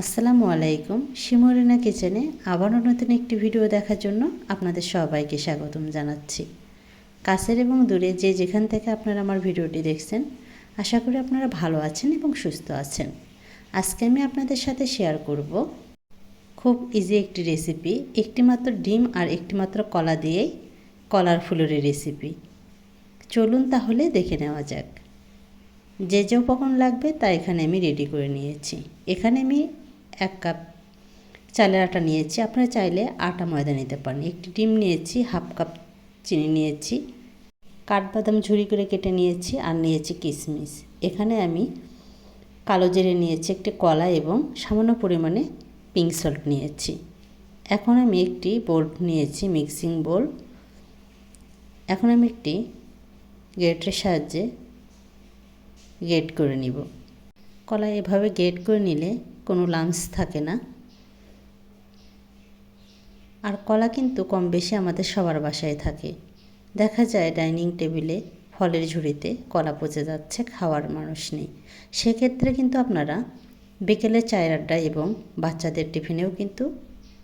আসসালামু আলাইকুম। শিমরিনা কিচেনে আবারও নতুন একটি ভিডিও দেখার জন্য আপনাদের সবাইকে স্বাগতম জানাচ্ছি। কাছের এবং দূরে যে যেখান থেকে আপনারা আমার ভিডিওটি দেখছেন, আশা করি আপনারা ভালো আছেন এবং সুস্থ আছেন। আজকে আমি আপনাদের সাথে শেয়ার করব খুব ইজি একটি রেসিপি একটিমাত্র ডিম আর একটিমাত্র কলা দিয়েই কলার ফুলুরি রেসিপি চলুন তাহলে দেখে নেওয়া যাক। যে যে উপকরণ লাগবে তা এখানে আমি রেডি করে নিয়েছি। এখানে আমি এক কাপ চালের আটা নিয়েছি। আপনারা চাইলে আটা ময়দা নিতে পারেন। একটি ডিম নিয়েছি, হাফ কাপ চিনি নিয়েছি, কাঠবাদাম ঝুরি করে কেটে নিয়েছি আর নিয়েছি কিশমিশ। এখানে আমি কালো জিরে নিয়েছি, একটি কলা এবং সামান্য পরিমাণে পিঙ্ক সল্ট নিয়েছি। এখন আমি একটি বোল নিয়েছি মিক্সিং বোল এখন আমি একটি গ্রেটের সাহায্যে গেট করে নিব। কলা এভাবে গেট করে নিলে কোনো লামস থাকে না। আর কলা কিন্তু কম বেশি আমাদের সবার বাসায় থাকে। দেখা যায় ডাইনিং টেবিলে, ফলের ঝুড়িতে কলা পচে যাচ্ছে, খাওয়ার মানুষ নেই। সেক্ষেত্রে কিন্তু আপনারা বিকেলে চায়ের আড্ডা এবং বাচ্চাদের টিফিনেও কিন্তু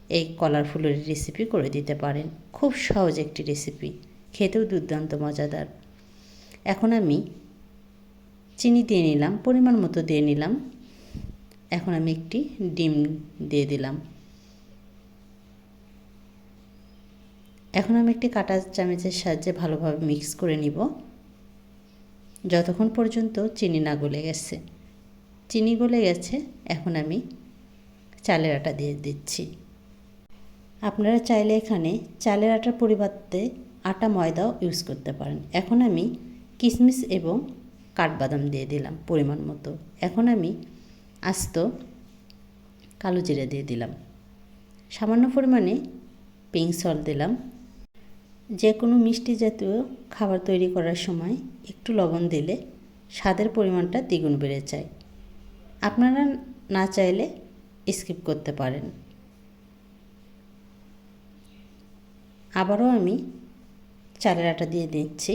এই কলার ফুলের রেসিপি করে দিতে পারেন। খুব সহজ একটি রেসিপি খেতেও দুর্দান্ত মজাদার। এখন আমি চিনি দিয়ে নিলাম, পরিমাণ মতো দিয়ে নিলাম। এখন আমি একটি ডিম দিয়ে দিলাম। এখন আমি একটি কাটা চামচের সাহায্যে ভালোভাবে মিক্স করে নিব। যতক্ষণ পর্যন্ত চিনি না গলে গেছে। চিনি গলে গেছে, এখন আমি চালের আটা দিয়ে দিচ্ছি। আপনারা চাইলে এখানে চালের আটার পরিবর্তে আটা ময়দাও ইউজ করতে পারেন। এখন আমি কিশমিশ এবং কাঠবাদাম দিয়ে দিলাম পরিমাণ মতো। এখন আমি আস্ত কালো জিরে দিয়ে দিলাম। সামান্য পরিমাণে পিঙ্ক সল্ট দিলাম। যে কোনো মিষ্টি জাতীয় খাবার তৈরি করার সময় একটু লবণ দিলে স্বাদের পরিমাণটা দ্বিগুণ বেড়ে যায়। আপনারা না চাইলে স্কিপ করতে পারেন। আবারও আমি চালের আটা দিয়ে দিচ্ছি।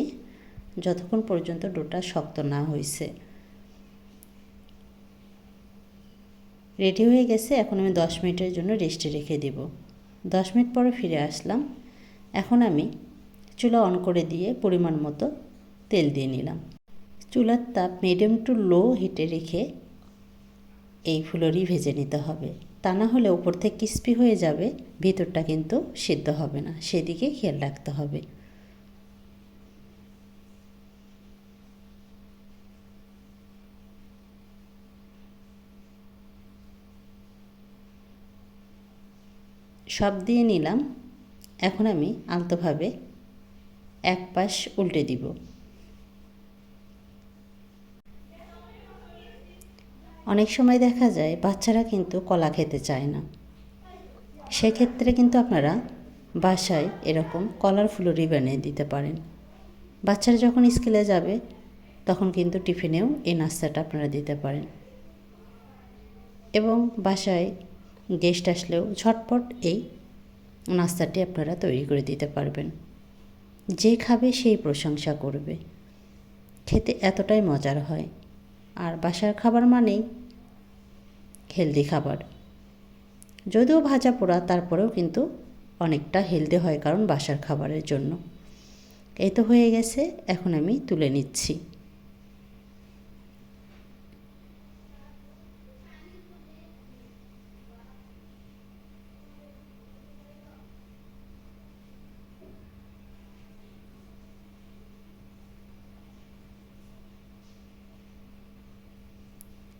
যতক্ষণ পর্যন্ত ডোটা শক্ত না হয়েছে রেডি হয়ে গেছে, এখন আমি দশ মিনিটের জন্য রেস্টে রেখে দেব। দশ মিনিট পরে ফিরে আসলাম। এখন আমি চুলা অন করে দিয়ে পরিমাণ মতো তেল দিয়ে নিলাম। চুলার তাপ মিডিয়াম টু লো হিটে রেখে এই ফুলরি ভেজে নিতে হবে। তা না হলে ওপর থেকে ক্রিস্পি হয়ে যাবে, ভিতরটা কিন্তু সিদ্ধ হবে না। সেদিকে খেয়াল রাখতে হবে। সব দিয়ে নিলাম। এখন আমি আলতোভাবে এক পাশ উল্টে দিব। অনেক সময় দেখা যায় বাচ্চারা কিন্তু কলা খেতে চায় না। সেক্ষেত্রে কিন্তু আপনারা বাসায় এরকম কলার ফুলুরি বানিয়ে দিতে পারেন। বাচ্চারা যখন স্কুলে যাবে, তখন কিন্তু টিফিনেও এই নাস্তাটা আপনারা দিতে পারেন। এবং বাসায় গেস্ট আসলেও ঝটপট এই নাস্তাটি আপনারা তৈরি করে দিতে পারবেন। যে খাবে সেই প্রশংসা করবে। খেতে এতটাই মজার হয়। আর বাসার খাবার মানেই হেলদি খাবার। যদিও ভাজা পোড়া, তারপরেও কিন্তু অনেকটা হেলদি হয় কারণ বাসার খাবারের জন্য। এই তো হয়ে গেছে, এখন আমি তুলে নিচ্ছি।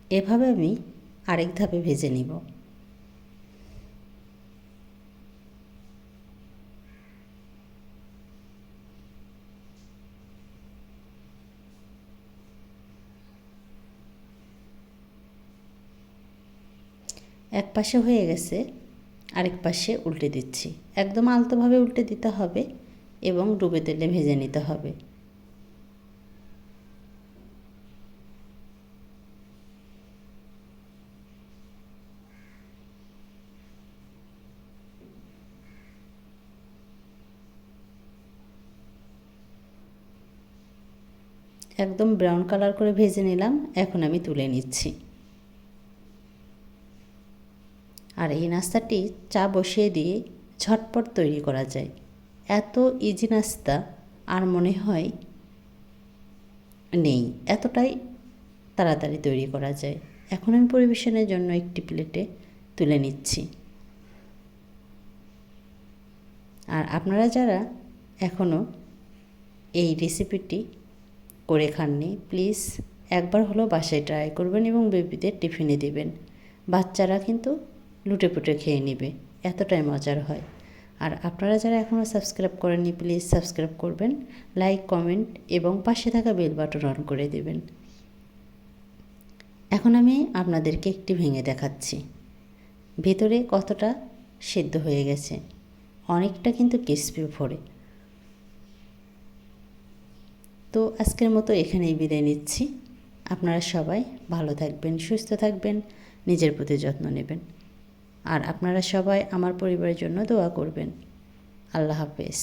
এভাবে আমি আরেক ধাপে ভেজে নিব। এক পাশে হয়ে গেছে, আরেক পাশে উল্টে দিচ্ছি। একদম আলতোভাবে উল্টে দিতে হবে এবং ডুবে তেলে ভেজে নিতে হবে। একদম ব্রাউন কালার করে ভেজে নিলাম। এখন আমি তুলে নিচ্ছি। আর এই নাস্তাটি চা বসিয়ে দিয়ে ঝটপট তৈরি করা যায়। এত ইজি নাস্তা আর মনে হয় নেই। এতটাই তাড়াতাড়ি তৈরি করা যায়। এখন আমি পরিবেশনের জন্য একটি প্লেটে তুলে নিচ্ছি। আর আপনারা যারা এখনও এই রেসিপিটি করে খাননি। প্লিজ একবার হলো বাসায় ট্রাই করবেন এবং বেবিদের টিফিনে দিবেন। বাচ্চারা কিন্তু লুটে পুটে খেয়ে নেবে। এতটাই মজার হয়। আর আপনারা যারা এখনও সাবস্ক্রাইব করেননি, প্লিজ সাবস্ক্রাইব করবেন, লাইক, কমেন্ট এবং পাশে থাকা বেল বাটন অন করে দেবেন। এখন আমি আপনাদেরকে একটি ভেঙে দেখাচ্ছি। ভেতরে কতটা সেদ্ধ হয়ে গেছে, অনেকটা কিন্তু ক্রিসপি ভরে তো আজকের মতো এখানেই বিদায় নিচ্ছি। আপনারা সবাই ভালো থাকবেন, সুস্থ থাকবেন, নিজের প্রতি যত্ন নেবেন। আর আপনারা সবাই আমার পরিবারের জন্য দোয়া করবেন। আল্লাহ হাফেজ।